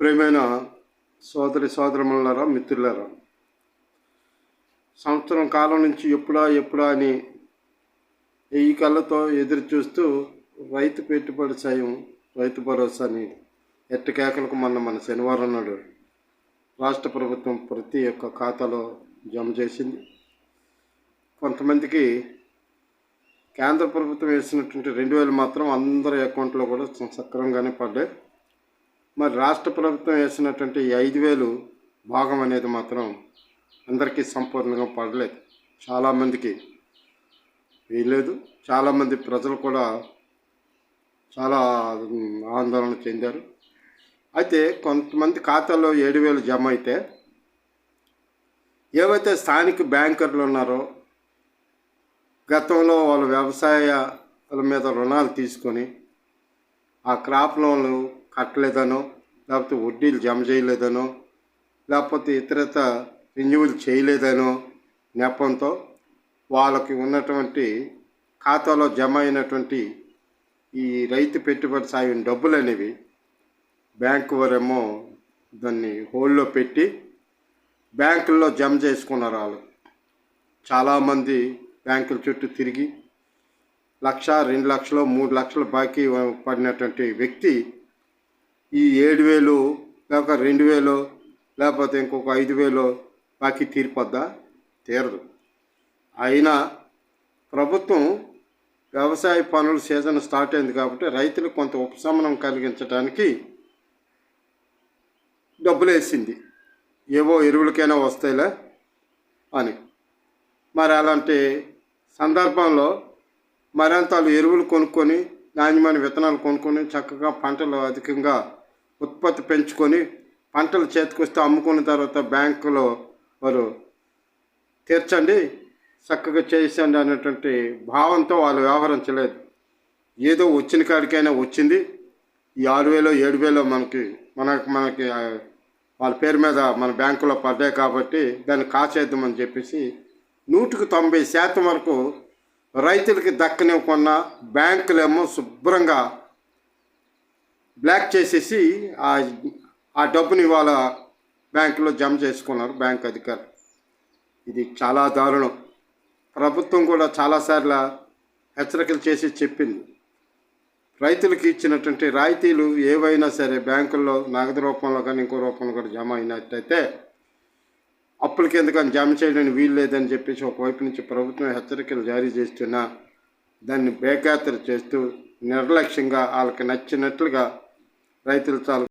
ప్రియమైన సోదరి సోదరములారా మిత్రులారా సంవత్సరం కాలం నుంచి ఎప్పుడా ఎప్పుడా అని ఈ కళ్ళతో ఎదురు చూస్తూ రైతు పెట్టుబడి సాయం రైతు భరోసాని ఎట్టకేకలకు మొన్న మన శనివారం నాడు రాష్ట్ర ప్రభుత్వం ప్రతి ఒక్క ఖాతాలో జమ చేసింది. కొంతమందికి కేంద్ర ప్రభుత్వం వేసినటువంటి రెండు వేలు మాత్రం అందరి అకౌంట్లో కూడా సక్రమంగానే పడ్డాయి. మరి రాష్ట్ర ప్రభుత్వం వేసినటువంటి ఐదు వేలు భాగం అనేది మాత్రం అందరికీ సంపూర్ణంగా పడలేదు. చాలామందికి వేయలేదు చాలామంది ప్రజలు కూడా చాలా ఆందోళన చెందారు. అయితే కొంతమంది ఖాతాలో ఏడు వేలు జమ అయితే ఏవైతే స్థానిక బ్యాంకర్లు ఉన్నారో గతంలో వాళ్ళ వ్యవసాయాల మీద రుణాలు తీసుకొని ఆ క్రాప్ లోన్లు కట్టలేదనో లేకపోతే వడ్డీలు జమ చేయలేదనో లేకపోతే ఇతరత రెన్యువల్ చేయలేదనో నెపంతో వాళ్ళకి ఉన్నటువంటి ఖాతాలో జమ అయినటువంటి ఈ రైతు పెట్టుబడి సాయం డబ్బులు అనేవి బ్యాంకు వారేమో దాన్ని హోల్డ్లో పెట్టి బ్యాంకుల్లో జమ చేసుకున్నారు వాళ్ళు. చాలామంది బ్యాంకుల చుట్టూ తిరిగి లక్ష రెండు లక్షలు మూడు లక్షలు బాకీ పడినటువంటి వ్యక్తి ఈ ఏడు వేలు లేక రెండు వేలు లేకపోతే ఇంకొక ఐదు వేలు బాకీ తీరిపోద్దా? తీరదు. అయినా ప్రభుత్వం వ్యవసాయ పనుల సీజన్ స్టార్ట్ అయింది కాబట్టి రైతులకు కొంత ఉపశమనం కలిగించడానికి డబ్బులు వేసింది. ఏవో ఎరువులకైనా వస్తాయిలే అని. మరి అలాంటి సందర్భంలో మరింత వాళ్ళు ఎరువులు కొనుక్కొని నాణ్యమైన విత్తనాలు కొనుక్కొని చక్కగా పంటలు అధికంగా ఉత్పత్తి పెంచుకొని పంటలు చేతికొస్తే అమ్ముకున్న తర్వాత బ్యాంకులో వారు తీర్చండి చక్కగా చేసండి అనేటువంటి భావంతో వాళ్ళు వ్యవహరించలేదు. ఏదో వచ్చిన కాడికైనా వచ్చింది. ఈ ఆరు వేలో ఏడు వేలో మనకి మనకి మనకి వాళ్ళ పేరు మీద మన బ్యాంకులో పడ్డాయి కాబట్టి దాన్ని కాచేద్దామని చెప్పేసి నూటికి తొంభై శాతం వరకు రైతులకి దక్కనివ్వకుండా బ్యాంకులేమో శుభ్రంగా బ్లాక్ చేసేసి ఆ ఆ డబ్బుని వాళ్ళ బ్యాంకులో జమ చేసుకున్నారు బ్యాంక్ అధికారులు. ఇది చాలా దారుణం. ప్రభుత్వం కూడా చాలాసార్లు హెచ్చరికలు చేసి చెప్పింది. రైతులకు ఇచ్చినటువంటి రాయితీలు ఏవైనా సరే బ్యాంకుల్లో నగదు రూపంలో కానీ ఇంకో రూపంలో కూడా జమ అయినట్టయితే అప్పులకి ఎందుకని జమ చేయడానికి వీలు లేదని చెప్పేసి ఒకవైపు నుంచి ప్రభుత్వం హెచ్చరికలు జారీ చేస్తున్నా దాన్ని బేఖాతరు చేస్తూ నిర్లక్ష్యంగా వాళ్ళకి నచ్చినట్లుగా రైతులు చాలా